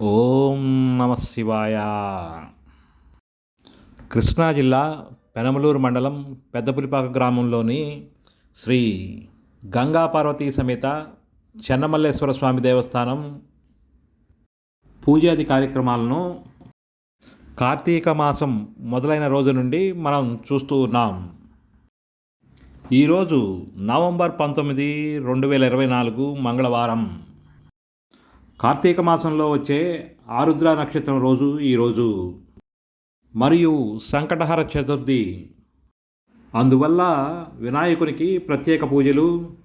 ఓం నమ శివాయ. కృష్ణా జిల్లా పెనమలూరు మండలం పెద్దపులిపాక గ్రామంలోని శ్రీ గంగా పార్వతీ సమేత చెన్నమల్లేశ్వర స్వామి దేవస్థానం పూజాది కార్యక్రమాలను కార్తీక మాసం మొదలైన రోజు నుండి మనం చూస్తూ ఉన్నాం. ఈరోజు నవంబర్ పంతొమ్మిది రెండు వేల ఇరవై నాలుగు మంగళవారం. కార్తీక మాసంలో వచ్చే ఆరుద్ర నక్షత్రం రోజు ఈరోజు మరియు సంకటహర చతుర్థి. అందువల్ల వినాయకునికి ప్రత్యేక పూజలు.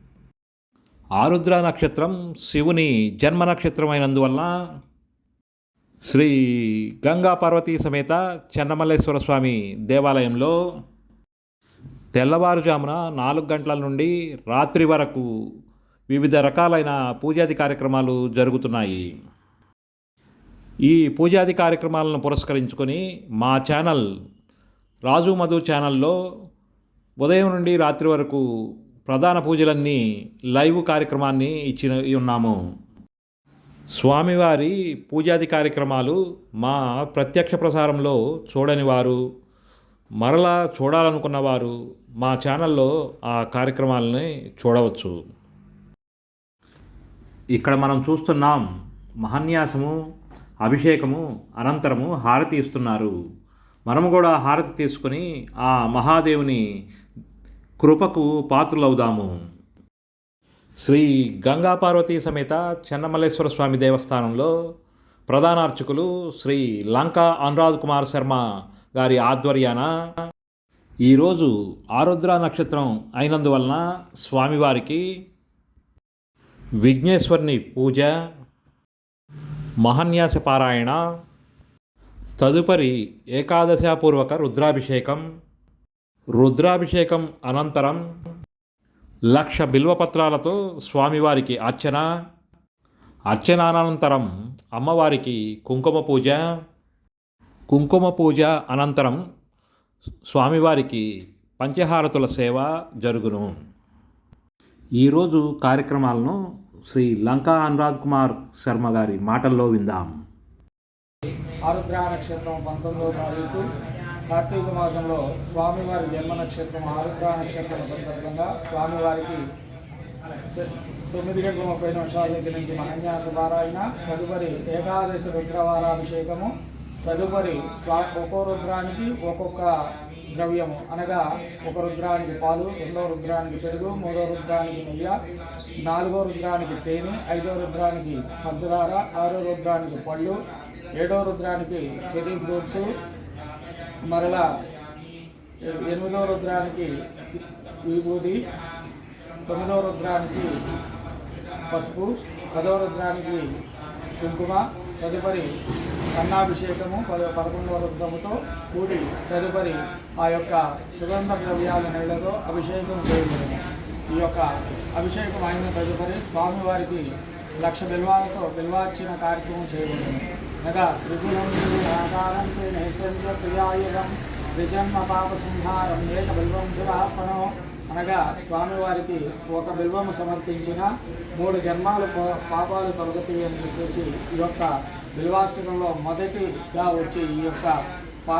ఆరుద్ర నక్షత్రం శివుని జన్మ నక్షత్రం అయినందువల్ల శ్రీ గంగా పార్వతీ సమేత చెన్నమల్లేశ్వర స్వామి దేవాలయంలో తెల్లవారుజామున నాలుగు గంటల నుండి రాత్రి వరకు వివిధ రకాలైన పూజాది కార్యక్రమాలు జరుగుతున్నాయి. ఈ పూజాది కార్యక్రమాలను పురస్కరించుకొని మా ఛానల్ రాజు మధు ఛానల్లో ఉదయం నుండి రాత్రి వరకు ప్రధాన పూజలన్నీ లైవ్ కార్యక్రమాన్ని ఇచ్చి ఉన్నాము. స్వామివారి పూజాది కార్యక్రమాలు మా ప్రత్యక్ష ప్రసారంలో చూడని వారు మరలా చూడాలనుకున్న వారు మా ఛానల్లో ఆ కార్యక్రమాలని చూడవచ్చు. ఇక్కడ మనం చూస్తున్నాం మహన్యాసము అభిషేకము అనంతరము హారతి ఇస్తున్నారు. మనము కూడా హారతి తీసుకుని ఆ మహాదేవుని కృపకు పాత్రులవుదాము. శ్రీ గంగా పార్వతీ సమేత చెన్నమల్లేశ్వర స్వామి దేవస్థానంలో ప్రధాన అర్చకులు శ్రీ లంకా అనురాధ్ కుమార్ శర్మ గారి ఆధ్వర్యాన ఈరోజు ఆరుద్ర నక్షత్రం అయినందువలన స్వామివారికి విఘ్నేశ్వరుని పూజ మహన్యాస పారాయణ తదుపరి ఏకాదశాపూర్వక రుద్రాభిషేకం రుద్రాభిషేకం అనంతరం లక్ష బిల్వపత్రాలతో స్వామివారికి అర్చన అర్చనానంతరం అమ్మవారికి కుంకుమ పూజ కుంకుమ పూజ అనంతరం స్వామివారికి పంచహారతుల సేవ జరుగును. ఈరోజు కార్యక్రమాలను శ్రీ లంకా అనురాధ్ కుమార్ శర్మ గారి మాటల్లో విందాం. ఆరుద్ర నక్షత్రం పంతొమ్మిదవ తారీఖు కార్తీక మాసంలో స్వామివారి జన్మ నక్షత్రం ఆరుద్ర నక్షత్రం సందర్భంగా స్వామివారికి తొమ్మిది గంటల ముప్పై నిమిషాల దగ్గర నుంచి మహన్యాస పారాయణ తదుపరి ఏకాదశి రుద్రవారాభిషేకము తదుపరి స్వా ఒక్కో రుద్రానికి ఒక్కొక్క ద్రవ్యము. అనగా ఒక రుద్రానికి పాలు రెండో రుద్రానికి పెరుగు మూడో రుద్రానికి నెయ్యి నాలుగో రుద్రానికి తేనె ఐదో రుద్రానికి పంచదార ఆరో రుద్రానికి పళ్ళు ఏడో రుద్రానికి చెరీ ఫ్రూట్స్ మరలా ఎనిమిదో రుద్రానికి విభూది తొమ్మిదో రుద్రానికి పసుపు పదో రుద్రానికి కుంకుమ తదుపరి కన్నాభిషేకము పద పదకొండవ రుద్రముతో కూడి తదుపరి ఆ యొక్క సుగంధ ద్రవ్యాల నీళ్ళతో అభిషేకం చేయబడింది ఈ యొక్క అభిషేకం అయిన తదుపరి స్వామివారికి లక్ష బిల్వాలతో బిల్వార్చిన కార్యక్రమం చేయబడింది అనగా త్రిగుణం ఆకారం నైసర్గ ప్రియాయుధం విజన్మ పాప సంహారం ఏక బిల్వం శివార్పణం అనగా స్వామివారికి ఒక బిల్వము సమర్పించిన మూడు జన్మాలు పా- పాపాలు తొలగతాయి అని చెప్పేసి ఈ యొక్క బిల్వాష్టకంలో మొదటిగా వచ్చి ఈ యొక్క పా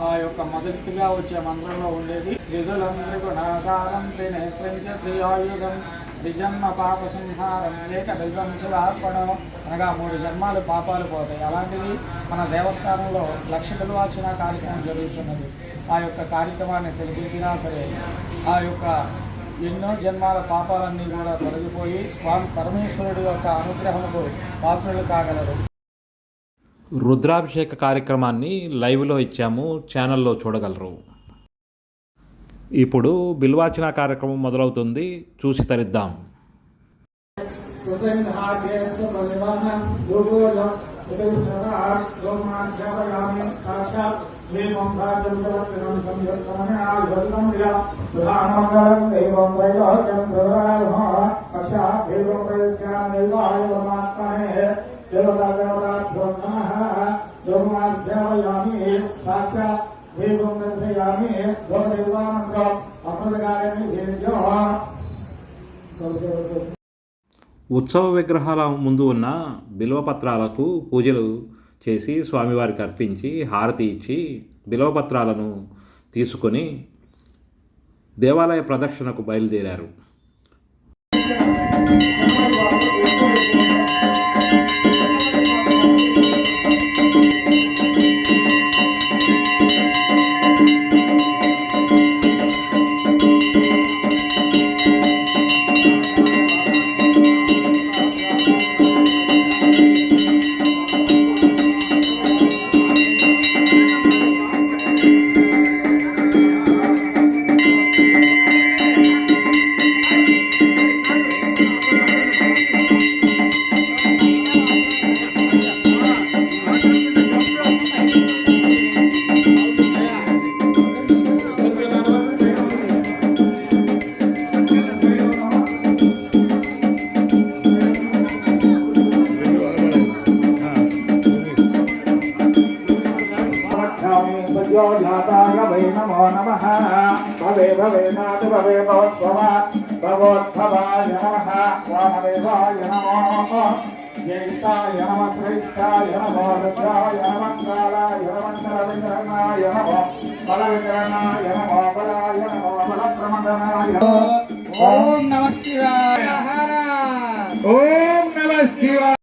ఆ యొక్క మొదటిగా వచ్చే మంత్రంలో ఉండేది. నిధులందరికీ నాకారం త్రినేత్రంచ త్రియాయుధం. త్రిజన్మ పాప సంహారం లేక బిల్వం అనగా మూడు జన్మాలు పాపాలు పోతాయి. అలాంటిది మన దేవస్థానంలో లక్ష బిల్వార్చన కార్యక్రమం జరుగుతున్నది. ఆ యొక్క కార్యక్రమాన్ని తెలిపించినా సరే ఆ యొక్క ఎన్నో జన్మాల పాపాలన్నీ కూడా తొలగిపోయి స్వామి పరమేశ్వరుడు యొక్క అనుగ్రహముకు పాత్రలు కాగలరు. రుద్రాభిషేక కార్యక్రమాన్ని లైవ్లో ఇచ్చాము. ఛానల్లో చూడగలరు. ఇప్పుడు బిల్వాచన కార్యక్రమం మొదలవుతుంది. చూసి తరిద్దాం. సాక్షాత్ దేవం దర్శయామి దేవానందం అమృతకార్యాన్ని ఉత్సవ విగ్రహాల ముందు ఉన్న బిల్వపత్రాలకు పూజలు చేసి స్వామివారికి అర్పించి హారతి ఇచ్చి బిల్వపత్రాలను తీసుకొని దేవాలయ ప్రదక్షిణకు బయలుదేరారు. శ్రీయో జాతాయ వై నమో నమ భవే భవే నాథ భవే భవోద్భవ భవోద్భవాయ నమ శివాయ ఓం నమ శివాయ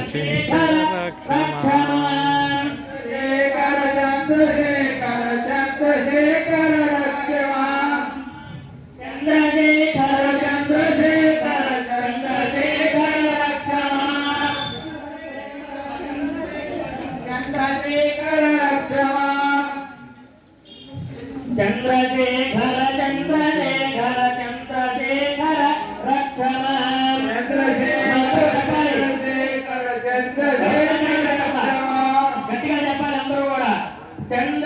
చంద్రశేఖర 10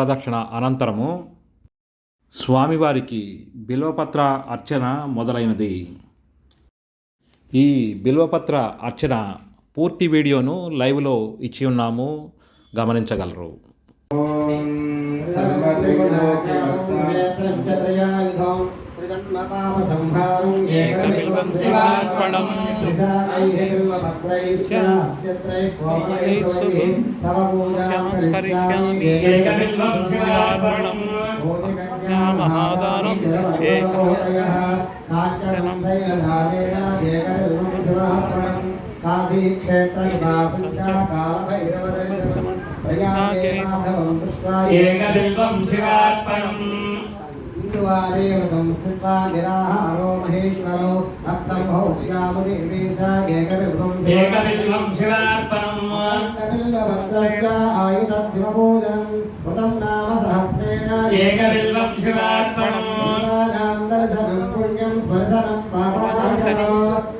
ప్రదక్షిణ అనంతరము స్వామివారికి బిల్వపత్ర అర్చన మొదలైనది. ఈ బిల్వపత్ర అర్చన పూర్తి వీడియోను లైవ్లో ఇచ్చి ఉన్నాము. గమనించగలరు. ఏకబిల్వం శివార్పణం సంస్కరిష్యామి ఏకబిల్వం శివార్పణం మహాదానం ఏకబిల్వం శివార్పణం హిందువాదేవతం స్థిత్వా నిరాహారో మహేశ్వరో రక్తమౌ శ్యామునివేశ ఏకవిభం ఏకబిల్వం శివార్పణం భద్రస్య ఆయుధ శివపూజనం కృతం నామ సహస్రేణ. ఏకబిల్వం శివార్పణం. దేవానాం దర్శనం పుణ్యం స్పర్శనం పాపనాశనో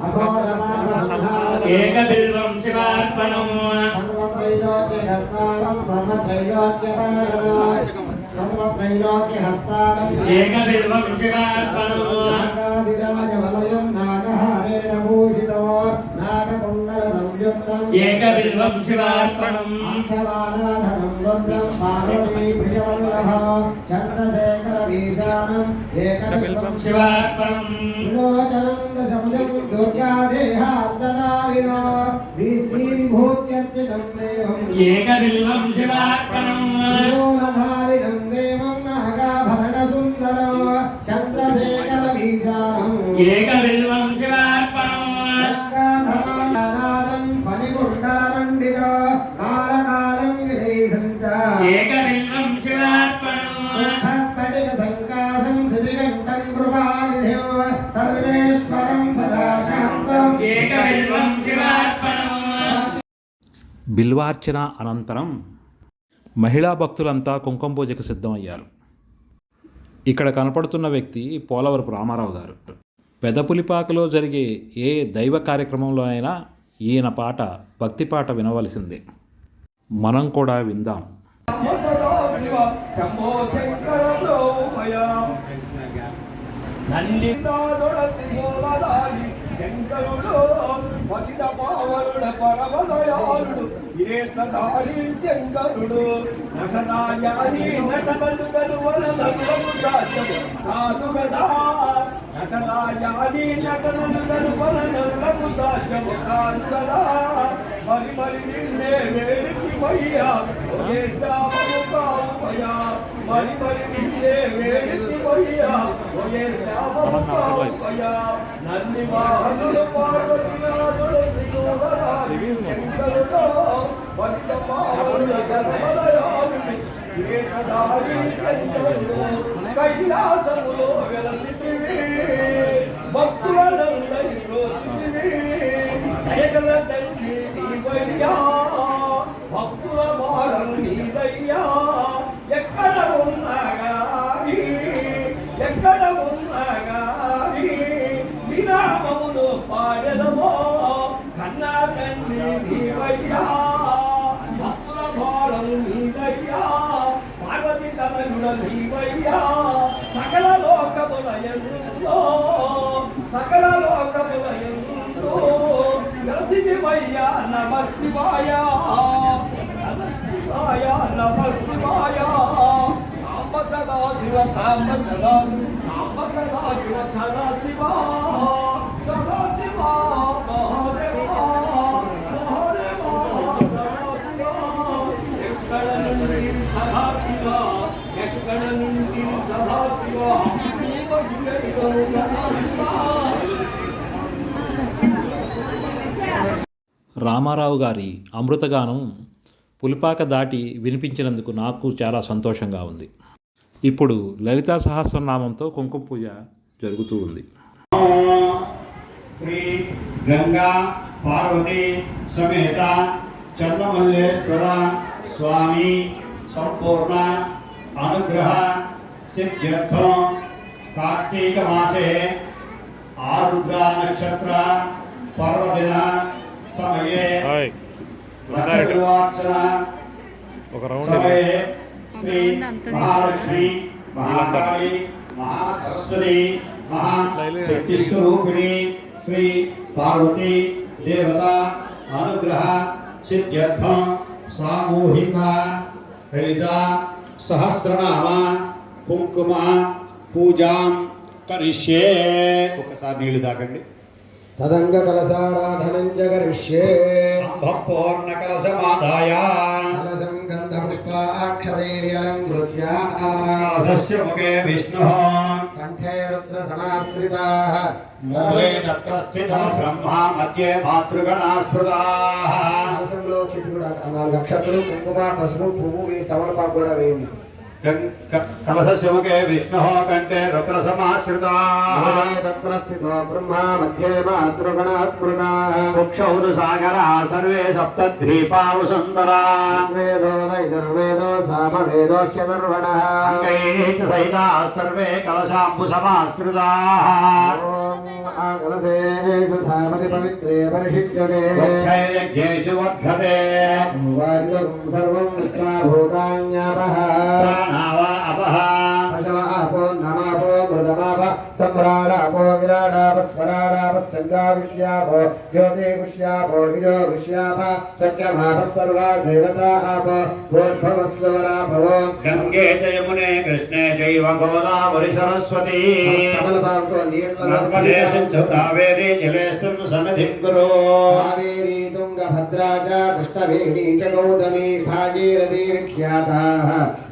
అఘోరమానసంహారం. ఏకబిల్వం శివార్పణం. సర్వత్రైలోక్యకర్తారం సర్వత్రైలోక్యపాలనం. సర్వత్రైలోక్యహస్తారం ఏకబిల్వం శివార్పణం నాగాదిరాజవలయం నాగహారేణ భూషితో నాగకుండల సంయుక్తం ఏకబిల్వం శివార్పణం. అక్షరాలాధనం రుద్రం పార్వతీ ప్రియవల్లభ చంద్రశేఖర వీశానం ఏకవిల్వం. శివార్పణం. విలోచనం దశముజం దుర్గాదేహార్దనారిణో విశ్రీభూత్యర్చితం దేవం. ఏకబిల్వం శివార్పణం. విలోలధారిణం దేవం. బిల్వార్చన అనంతరం మహిళా భక్తులంతా కుంకుమ పూజకు సిద్ధమయ్యారు. ఇక్కడ కనపడుతున్న వ్యక్తి పోలవరపు రామారావు గారు. పెదపులిపాకలో జరిగే ఏ దైవ కార్యక్రమంలో అయినా ఈయన పాట భక్తి పాట వినవలసిందే. మనం కూడా విందాం. శంకరుడు పతిత పావనుడ పరమదయాళుడు ఏత్రధారి శంకరుడు నటనాయాని నటనలు గలువల నలువలు సాధ్యము కాదు నటనాయాని నటనలు గలువల నలువలు సాధ్యము కాదు కదా మరి మరి నిన్నే వేడికి ఒకే శ్యామము కావుమయ్యా మరి మరి నిన్నే వేడికి ఒకే శ్యామము కావుమయ్యా నన్ని వాహనుడు పార్వతీనాథుడు కైలాసములో వెలసితివి భక్తులందరి ప్రోచితివి తండ్రి భక్తుల భారం నీదయ్యా నరసింహయ్యా నమ శివాయ. నమ శివాయ నమ శివాయ. సాంబ సదా శివ సాంబ సదా సాంబ సదా శివ సదా శివా. రామారావు గారి అమృతగానం పులిపాక దాటి వినిపించినందుకు నాకు చాలా సంతోషంగా ఉంది. ఇప్పుడు లలితా సహస్రనామంతో కుంకుమ పూజ జరుగుతూ ఉంది. శ్రీ గంగా పార్వతి సమేత చంద్రమల్లేశ్వర స్వామి సంపూర్ణ అనుగ్రహ సిద్ధ్యర్థం కార్తీక మాసే ఆరుద్ర నక్షత్ర పర్వదిన లక్షవార్చన ఒక సమయే శ్రీ మహాలక్ష్మి మహాకాళి మహాసరస్వతి మహాశక్తి స్వరూపిణి శ్రీ పార్వతి దేవత అనుగ్రహ సిద్ధ్యర్థం సామూహిక లలిత సహస్రనామ కుంకుమ పూజాం కరిష్యే. ఒకసారి నీళ్ళు తాకండి గంధ పుష్పాక్షతైర్యలంకృత్య కలసస్య ముఖే విష్ణు. కంఠే రుద్ర సమాశ్రితాః మూలే తత్ర స్థిత బ్రహ్మ మధ్యే మాతృగణా స్మృతాః కలసంలో చెట్టు కూడా నాలుగు అక్షతలు కుంకుమ పసుపు పువ్వు వేసి తమలపాకు కూడా వేయండి. గం- క- కలశస్య ముఖే విష్ణు కంఠే రుద్ర సమాశ్రితాః మూలే తత్ర స్థితో బ్రహ్మ మధ్యే మాతృగణా స్మృతాః వృక్షౌరు సాగరా సర్వే సప్తద్వీపావు సుందరా. వేదో దైర్వేదో సామవేదోహ్యదర్వణः అంగైః చ సహితాः సర్వే కలశాంబు సమాశ్రితాः. స్వరాడాప సంగా విష్యాపో జ్యోతిగుష్యాపో విజోగుష్యాప సత్యమాప సర్వా దేవతా ఆప భోద్భవస్వరాభవో గంగే చ యమునే కృష్ణే చైవ గోదావరి సరస్వతి కమలబాబుతో నీళ్ళలో నర్మదే సింధు కావేరీ జలేస్తున్న సన్నిధిం కురు కావేరీ తుంగభద్రా చ కృష్ణవేణీ చ గౌతమీ భాగీరథీ విఖ్యాతా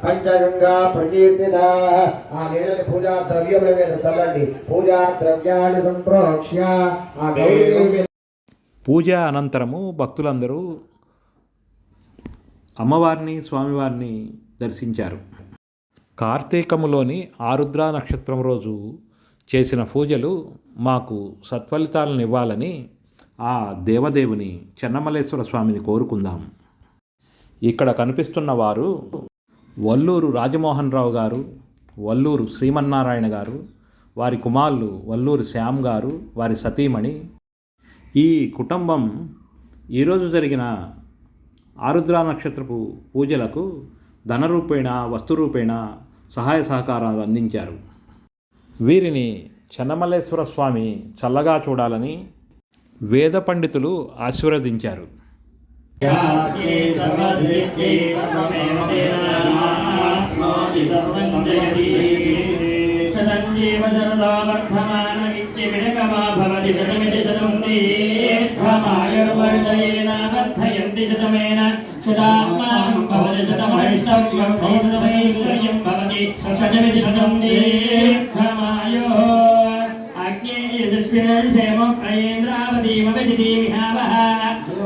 పంచగంగా ప్రకీర్తితా ఆ నీళ్ళని పూజా ద్రవ్యముల మీద చల్లండి పూజా ద్రవ్యాన్ని సంప్రోక్ష్య. ఆ గౌరీ పూజ అనంతరము భక్తులందరూ అమ్మవారిని స్వామివారిని దర్శించారు. కార్తీకములోని ఆరుద్ర నక్షత్రం రోజు చేసిన పూజలు మాకు సత్ఫలితాలను ఇవ్వాలని ఆ దేవదేవుని చెన్నమలేశ్వర స్వామిని కోరుకుందాం. ఇక్కడ కనిపిస్తున్న వారు వల్లూరు రాజమోహన్ రావు గారు వల్లూరు శ్రీమన్నారాయణ గారు వారి కుమారులు వల్లూరు శ్యామ్ గారు వారి సతీమణి ఈ కుటుంబం ఈరోజు జరిగిన ఆరుద్ర నక్షత్రపు పూజలకు ధనరూపేణ వస్తురూపేణ సహాయ సహకారాలు అందించారు వీరిని చెన్నమల్లేశ్వర స్వామి చల్లగా చూడాలని వేద పండితులు ఆశీర్వదించారు సర్వం జీవ శరదో వర్ధమాన విద్యమిడకమా భవతి శతమితి శతం దీర్ఘమాయుర్వర్ధయేన వర్ధయంతి శతమేన శతాత్మానం భవతి భవతి శతమితి శతం దీర్ఘమాయో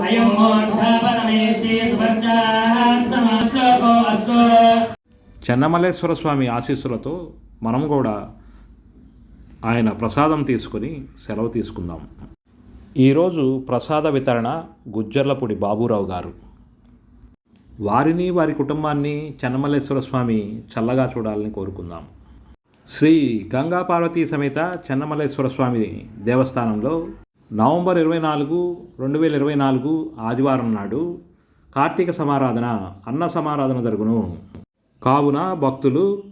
అయం సమాశ్లోకో చెన్నమల్లేశ్వర స్వామి ఆశీస్సులతో మనం కూడా ఆయన ప్రసాదం తీసుకొని సెలవు తీసుకుందాం. ఈరోజు ప్రసాద వితరణ గుజ్జర్లపూడి బాబురావు గారు. వారిని వారి కుటుంబాన్ని చెన్నమల్లేశ్వర స్వామి చల్లగా చూడాలని కోరుకుందాం. శ్రీ గంగా పార్వతీ సమేత చెన్నమల్లేశ్వర స్వామి దేవస్థానంలో నవంబర్ ఇరవై నాలుగు రెండు వేల ఇరవై నాలుగు ఆదివారం నాడు కార్తీక సమారాధన అన్న సమారాధన జరుగును. కావున భక్తులు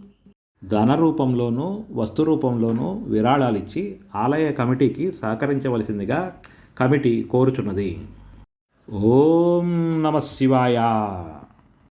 ధన రూపంలోనూ వస్తు రూపంలోనూ విరాళాలిచ్చి ఆలయ కమిటీకి సహకరించవలసిందిగా కమిటీ కోరుచున్నది. ఓం నమ శివాయ.